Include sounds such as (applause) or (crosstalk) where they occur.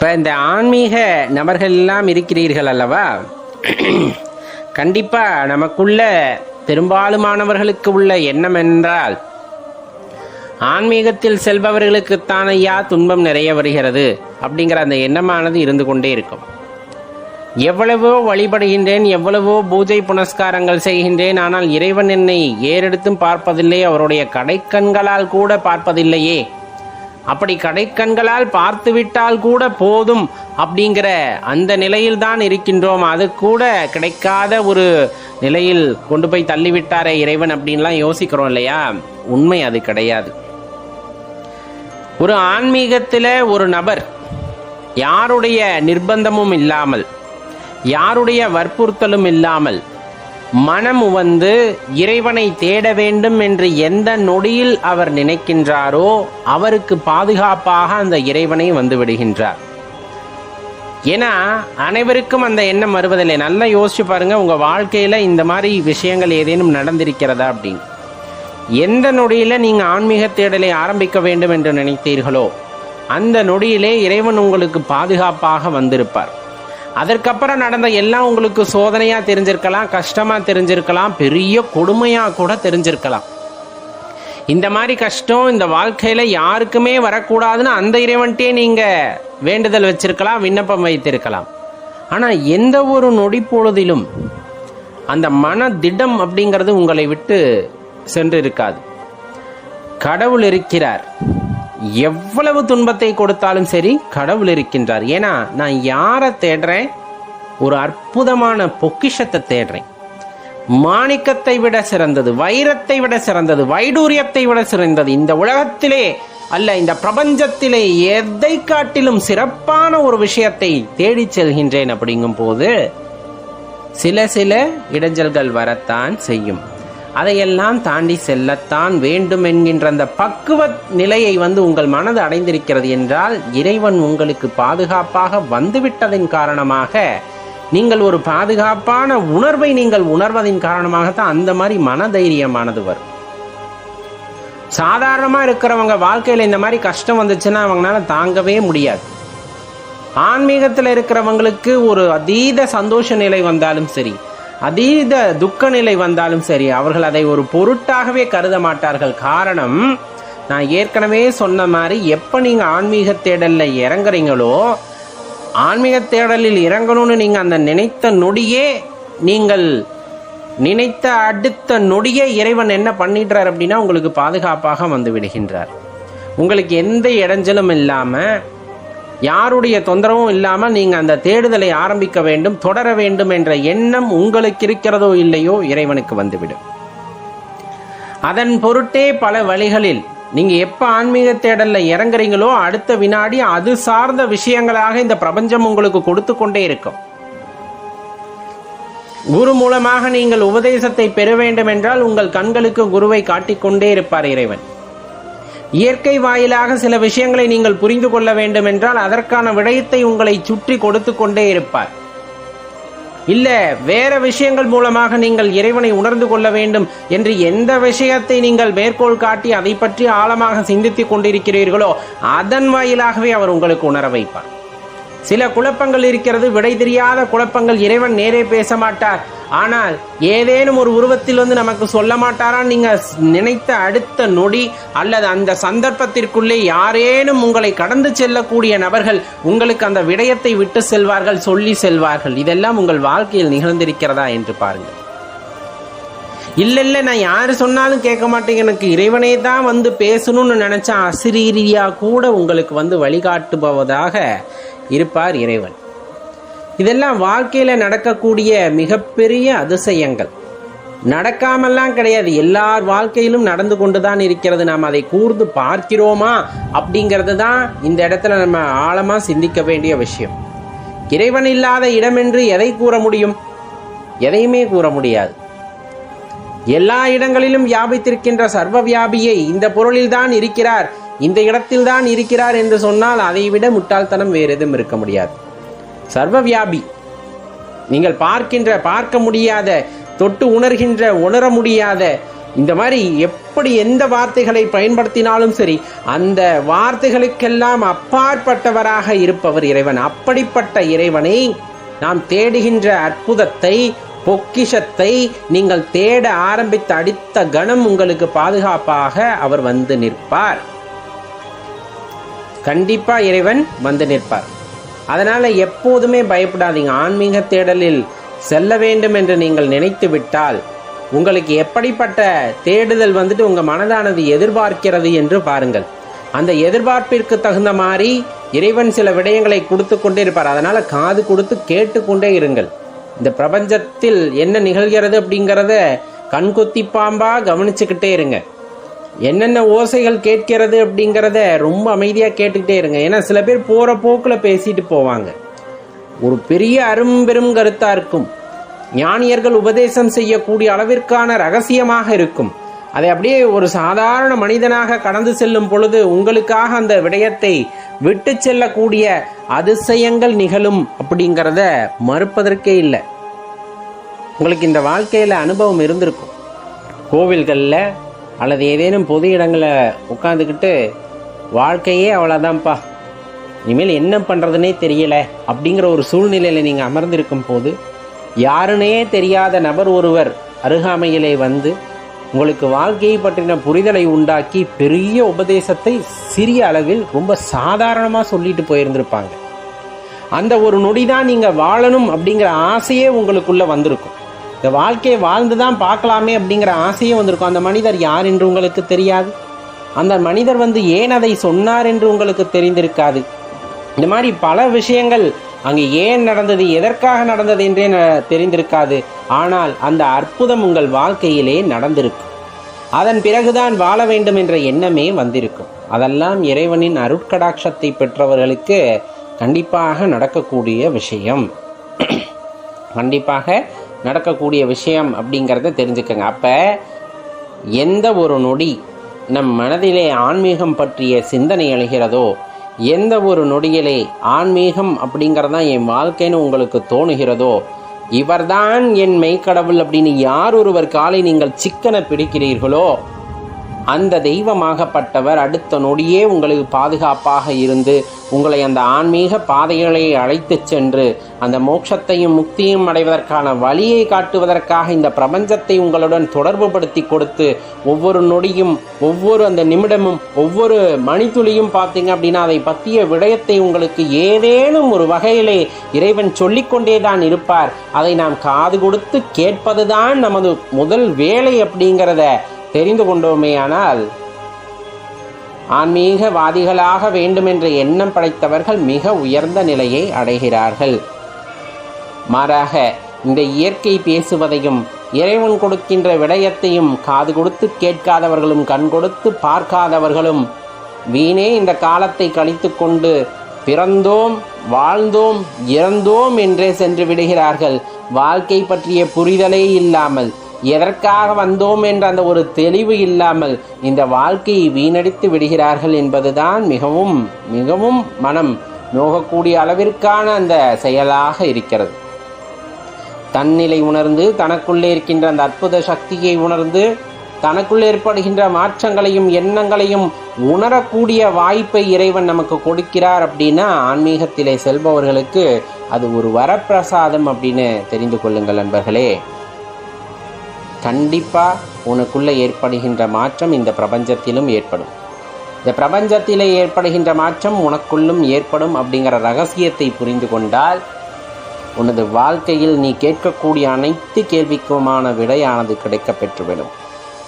இப்போ இந்த ஆன்மீக நபர்கள் எல்லாம் இருக்கிறீர்கள் அல்லவா? (clears throat) கண்டிப்பாக நமக்குள்ள பெரும்பாலுமானவர்களுக்கு உள்ள எண்ணம் என்றால் ஆன்மீகத்தில் செல்பவர்களுக்குத்தான் ஐயா துன்பம் நிறைய வருகிறது அப்படிங்கிற அந்த எண்ணமானது இருந்து கொண்டே இருக்கும். எவ்வளவோ வழிபடுகின்றேன் எவ்வளவோ பூஜை புனஸ்காரங்கள் செய்கின்றேன் ஆனால் இறைவன் என்னை ஏறெடுத்தும் பார்ப்பதில்லை அவருடைய கடைக்கண்களால் கூட பார்ப்பதில்லையே. அப்படி கடைக்கண்களால் பார்த்துவிட்டால் கூட போதும் அப்படிங்கிற அந்த நிலையில் தான் இருக்கின்றோம். அது கூட கிடைக்காத ஒரு நிலையில் கொண்டு போய் தள்ளிவிட்டாரே இறைவன் அப்படின்லாம் யோசிக்கிறோம் இல்லையா? உண்மை அது கிடையாது. ஒரு ஆன்மீகத்தில் ஒரு நபர் யாருடைய நிர்பந்தமும் இல்லாமல் யாருடைய வற்புறுத்தலும் இல்லாமல் மனம் வந்து இறைவனை தேட வேண்டும் என்று எந்த நொடியில் அவர் நினைக்கின்றாரோ அவருக்கு பாதுகாப்பாக அந்த இறைவனை வந்து விடுகின்றார். ஏன்னா அனைவருக்கும் அந்த எண்ணம் வருவதில்லை. நல்லா யோசிச்சு பாருங்க உங்க வாழ்க்கையில இந்த மாதிரி விஷயங்கள் ஏதேனும் நடந்திருக்கிறதா அப்படின்னு. எந்த நொடியில நீங்க ஆன்மீக தேடலை ஆரம்பிக்க வேண்டும் என்று நினைத்தீர்களோ அந்த நொடியிலே இறைவன் உங்களுக்கு பாதுகாப்பாக வந்திருப்பார். அதற்கப்புறம் நடந்த எல்லாம் உங்களுக்கு சோதனையா தெரிஞ்சிருக்கலாம் கஷ்டமா தெரிஞ்சிருக்கலாம் பெரிய கொடுமையா கூட தெரிஞ்சிருக்கலாம். இந்த மாதிரி கஷ்டம் இந்த வாழ்க்கையில யாருக்குமே வரக்கூடாதுன்னு அந்த இறைவன்ட்டே நீங்க வேண்டுதல் வச்சிருக்கலாம் விண்ணப்பம் வைத்திருக்கலாம். ஆனா எந்த ஒரு நொடி பொழுதிலும் அந்த மன திடம் அப்படிங்கிறது உங்களை விட்டு சென்று இருக்காது கடவுள் இருக்கிறார். எவ்வளவு துன்பத்தை கொடுத்தாலும் சரி கடவுள் இருக்கின்றார். ஏன்னா நான் யாரை தேடுறேன்? ஒரு அற்புதமான பொக்கிஷத்தை தேடுறேன். மாணிக்கத்தை விட சிறந்தது வைரத்தை விட சிறந்தது வைடூரியத்தை விட சிறந்தது. இந்த உலகத்திலே அல்ல இந்த பிரபஞ்சத்திலே எதை காட்டிலும் சிறப்பான ஒரு விஷயத்தை தேடிச் செல்கின்றேன் அப்படிங்கும் போது சில சில இடைஞ்சல்கள் வரத்தான் செய்யும். அதையெல்லாம் தாண்டி செல்லத்தான் வேண்டும் என்கின்ற அந்த பக்குவ நிலையை வந்து உங்கள் மனது அடைந்திருக்கிறது என்றால் இறைவன் உங்களுக்கு பாதுகாப்பாக வந்துவிட்டதின் காரணமாக நீங்கள் ஒரு பாதுகாப்பான உணர்வை நீங்கள் உணர்வதின் காரணமாகத்தான் அந்த மாதிரி மனதைரியமானது வரும். சாதாரணமாக இருக்கிறவங்க வாழ்க்கையில் இந்த மாதிரி கஷ்டம் வந்துச்சுன்னா அவங்களால தாங்கவே முடியாது. ஆன்மீகத்தில் இருக்கிறவங்களுக்கு ஒரு அதீத சந்தோஷ நிலை வந்தாலும் சரி அதீத துக்க நிலை வந்தாலும் சரி அவர்கள் அதை ஒரு பொருட்டாகவே கருத மாட்டார்கள். காரணம் நான் ஏற்கனவே சொன்ன மாதிரி எப்போ நீங்கள் ஆன்மீக தேடலில் இறங்குறீங்களோ ஆன்மீக தேடலில் இறங்கணும்னு நீங்கள் அந்த நினைத்த நொடியே நீங்கள் நினைத்த அடுத்த நொடியே இறைவன் என்ன பண்ணிடுறார் அப்படின்னா உங்களுக்கு பாதுகாப்பாக வந்து விடுகின்றார். உங்களுக்கு எந்த இடைஞ்சலும் இல்லாமல் யாருடைய தொந்தரவும் இல்லாமல் நீங்கள் அந்த தேடுதலை ஆரம்பிக்க வேண்டும் தொடர வேண்டும் என்ற எண்ணம் உங்களுக்கு இருக்கிறதோ இல்லையோ இறைவனுக்கு வந்துவிடும். அதன் பொருட்டே பல வழிகளில் நீங்க எப்ப ஆன்மீக தேடல்ல இறங்குறீங்களோ அடுத்த வினாடி அது சார்ந்த விஷயங்களாக இந்த பிரபஞ்சம் உங்களுக்கு கொடுத்து கொண்டே இருக்கும். குரு மூலமாக நீங்கள் உபதேசத்தை பெற வேண்டும் என்றால் உங்கள் கண்களுக்கு குருவை காட்டிக்கொண்டே இருப்பார் இறைவன். இயற்கை வாயிலாக சில விஷயங்களை நீங்கள் புரிந்து கொள்ள வேண்டும் என்றால் அதற்கான விடயத்தை உங்களை சுற்றி கொடுத்து கொண்டே இருப்பார். இல்ல வேற விஷயங்கள் மூலமாக நீங்கள் இறைவனை உணர்ந்து கொள்ள வேண்டும் என்று எந்த விஷயத்தை நீங்கள் மேற்கோள் காட்டி அதை பற்றி ஆழமாக சிந்தித்துக் கொண்டிருக்கிறீர்களோ அதன் வாயிலாகவே அவர் உங்களுக்கு உணர வைப்பார். சில குழப்பங்கள் இருக்கிறது விடை தெரியாத குழப்பங்கள் இறைவன் நேரே பேச மாட்டார். ஆனால் ஏதேனும் ஒரு உருவத்தில் வந்து நமக்கு சொல்ல மாட்டாரா? நீங்க நினைத்த அடுத்த நொடி அல்லது அந்த சந்தர்ப்பத்திற்குள்ளே யாரேனும் உங்களை கடந்து செல்லக்கூடிய நபர்கள் உங்களுக்கு அந்த விடயத்தை விட்டு செல்வார்கள் சொல்லி செல்வார்கள். இதெல்லாம் உங்கள் வாழ்க்கையில் நிகழ்ந்திருக்கிறதா என்று பாருங்கள். இல்ல இல்ல நான் யாரு சொன்னாலும் கேட்க மாட்டேங்க எனக்கு இறைவனே தான் வந்து பேசணும்னு நினைச்சா அசிரீரியா கூட உங்களுக்கு வந்து வழிகாட்டுபவதாக இருப்பார் இறைவன். இதெல்லாம் வாழ்க்கையில நடக்கக்கூடிய மிகப்பெரிய அதிசயங்கள். நடக்காமல்லாம் கிடையாது. எல்லார் வாழ்க்கையிலும் நடந்து கொண்டு தான் இருக்கிறது. நாம் அதை கூர்ந்து பார்க்கிறோமா அப்படிங்கிறது தான் இந்த இடத்துல நம்ம ஆழமாக சிந்திக்க வேண்டிய விஷயம். இறைவன் இல்லாத இடம் என்று எதை கூற முடியும்? எதையுமே கூற முடியாது. எல்லா இடங்களிலும் வியாபித்திருக்கின்ற சர்வ வியாபியை இந்த பொருளில் தான் இருக்கிறார். இந்த இடத்தில் தான் இருக்கிறார் என்று சொன்னால் அதை விட முட்டாள்தனம் வேறு எதுவும் இருக்க முடியாது. சர்வ வியாபி நீங்கள் பார்க்கின்ற பார்க்க முடியாத தொட்டு உணர்கின்ற உணர முடியாத இந்த மாதிரி எப்படி எந்த வார்த்தைகளை பயன்படுத்தினாலும் சரி அந்த வார்த்தைகளுக்கெல்லாம் அப்பாற்பட்டவராக இருப்பவர் இறைவன். அப்படிப்பட்ட இறைவனை நாம் தேடுகின்ற அற்புதத்தை பொக்கிஷத்தை நீங்கள் தேட ஆரம்பித்த அடித்த கணம் உங்களுக்கு பாதுகாப்பாக அவர் வந்து நிற்பார். கண்டிப்பா இறைவன் வந்து நிற்பார். அதனால எப்போதுமே பயப்படாதீங்க. ஆன்மீக தேடலில் செல்ல வேண்டும் என்று நீங்கள் நினைத்து விட்டால் உங்களுக்கு எப்படிப்பட்ட தேடுதல் வந்துட்டு உங்க மனதானது எதிர்பார்க்கிறது என்று பாருங்கள். அந்த எதிர்பார்ப்பிற்கு தகுந்த மாதிரி இறைவன் சில விடயங்களை கொடுத்து கொண்டே இருப்பார். அதனால காது கொடுத்து கேட்டுக்கொண்டே இருங்கள். இந்த பிரபஞ்சத்தில் என்ன நிகழ்கிறது அப்படிங்கிறத கண்கொத்தி பாம்பா கவனிச்சுக்கிட்டே இருங்க. என்னென்ன ஓசைகள் கேட்கிறது அப்படிங்கிறத ரொம்ப அமைதியாக கேட்டுக்கிட்டே இருங்க. ஏன்னா சில பேர் போகிற போக்கில் பேசிட்டு போவாங்க. ஒரு பெரிய அரும்பெரும் கருத்தாக இருக்கும். ஞானியர்கள் உபதேசம் செய்யக்கூடிய அளவிற்கான ரகசியமாக இருக்கும். அதை அப்படியே ஒரு சாதாரண மனிதனாக கடந்து செல்லும் பொழுது உங்களுக்காக அந்த விடயத்தை விட்டு செல்லக்கூடிய அதிசயங்கள் நிகழும் அப்படிங்கிறத மறுப்பதற்கே இல்லை. உங்களுக்கு இந்த வாழ்க்கையில் அனுபவம் இருந்திருக்கும். கோவில்களில் அல்லது ஏதேனும் பொது இடங்களில் உட்காந்துக்கிட்டு வாழ்க்கையே அவ்வளோதான்ப்பா இனிமேல் என்ன பண்ணுறதுனே தெரியல. அப்படிங்கிற ஒரு சூழ்நிலையில் நீங்கள் அமர்ந்திருக்கும் போது யாருனே தெரியாத நபர் ஒருவர் அருகாமையிலே வந்து உங்களுக்கு வாழ்க்கையை பற்றின புரிதலை உண்டாக்கி பெரிய உபதேசத்தை சிறிய அளவில் ரொம்ப சாதாரணமாக சொல்லிட்டு போயிருந்திருப்பாங்க. அந்த ஒரு நொடி தான் நீங்கள் வாழணும் அப்படிங்கிற ஆசையே உங்களுக்குள்ளே வந்திருக்கும். இந்த வாழ்க்கையை வாழ்ந்து தான் பார்க்கலாமே அப்படிங்கிற ஆசையும் வந்திருக்கும். அந்த மனிதர் யார் என்று உங்களுக்கு தெரியாது. அந்த மனிதர் வந்து ஏன் அதை சொன்னார் என்று உங்களுக்கு தெரிந்திருக்காது. இந்த மாதிரி பல விஷயங்கள் அங்கே ஏன் நடந்தது எதற்காக நடந்தது என்றே ந- தெரிந்திருக்காது. ஆனால் அந்த அற்புதம் உங்கள் வாழ்க்கையிலே நடந்திருக்கும் அதன் பிறகுதான் வாழ வேண்டும் என்ற எண்ணமே வந்திருக்கும். அதெல்லாம் இறைவனின் அருட்கடாட்சத்தை பெற்றவர்களுக்கு கண்டிப்பாக நடக்கக்கூடிய விஷயம். கண்டிப்பாக நடக்கக்கூடிய விஷயம் அப்படிங்கிறத தெரிஞ்சுக்கங்க. அப்போ எந்த ஒரு நொடி நம் மனதிலே ஆன்மீகம் பற்றிய சிந்தனை எழுகிறதோ எந்த ஒரு நொடியிலே ஆன்மீகம் அப்படிங்கிறதான் என் வாழ்க்கைன்னு உங்களுக்கு தோணுகிறதோ இவர்தான் என் மெய்க்கடவுள் அப்படின்னு யார் ஒருவர் காலை நீங்கள் சிக்கனை பிடிக்கிறீர்களோ அந்த தெய்வமாகப்பட்டவர் அடுத்த நொடியே உங்களுக்கு பாதுகாப்பாக இருந்து உங்களை அந்த ஆன்மீக பாதைகளை அழைத்துச் சென்று அந்த மோட்சத்தையும் முக்தியும் அடைவதற்கான வழியை காட்டுவதற்காக இந்த பிரபஞ்சத்தை உங்களுடன் தொடர்புபடுத்தி கொடுத்து ஒவ்வொரு நொடியும் ஒவ்வொரு அந்த நிமிடமும் ஒவ்வொரு மணித்துளியும் பார்த்தீங்க அப்படின்னா அதை பற்றிய விடயத்தை உங்களுக்கு ஏதேனும் ஒரு வகையிலே இறைவன் சொல்லிக்கொண்டே தான் இருப்பார். அதை நாம் காது கொடுத்து கேட்பதுதான் நமது முதல் வேலை அப்படிங்கிறத தெரிந்து கொண்டோமேயானால் ஆன்மீகவாதிகளாக வேண்டுமென்ற எண்ணம் படைத்தவர்கள் மிக உயர்ந்த நிலையை அடைகிறார்கள். மாறாக இந்த இயற்கை பேசுவதையும் இறைவன் கொடுக்கின்ற விடயத்தையும் காது கொடுத்து கேட்காதவர்களும் கண் கொடுத்து பார்க்காதவர்களும் வீணே இந்த காலத்தை கழித்து கொண்டு பிறந்தோம் வாழ்ந்தோம் இறந்தோம் என்றே சென்று விடுகிறார்கள். வாழ்க்கை பற்றிய புரிதலே இல்லாமல் எதற்காக வந்தோம் என்ற அந்த ஒரு தெளிவு இல்லாமல் இந்த வாழ்க்கையை வீணடித்து விடுகிறார்கள் என்பதுதான் மிகவும் மிகவும் மனம் நோகக்கூடிய அளவிற்கான அந்த செயலாக இருக்கிறது. தன்னிலை உணர்ந்து தனக்குள்ளே இருக்கின்ற அந்த அற்புத சக்தியை உணர்ந்து தனக்குள்ளே ஏற்படுகின்ற மாற்றங்களையும் எண்ணங்களையும் உணரக்கூடிய வாய்ப்பை இறைவன் நமக்கு கொடுக்கிறார் அப்படின்னா ஆன்மீகத்திலே செல்பவர்களுக்கு அது ஒரு வரப்பிரசாதம் அப்படின்னு தெரிந்து கொள்ளுங்கள் நண்பர்களே கண்டிப்பாக உனக்குள்ளே ஏற்படுகின்ற மாற்றம் இந்த பிரபஞ்சத்திலும் ஏற்படும். இந்த பிரபஞ்சத்திலே ஏற்படுகின்ற மாற்றம் உனக்குள்ளும் ஏற்படும் அப்படிங்கிற ரகசியத்தை புரிந்து கொண்டால் உனது வாழ்க்கையில் நீ கேட்கக்கூடிய அனைத்து கேள்விக்குமான விடையானது கிடைக்கப் பெற்றுவிடும்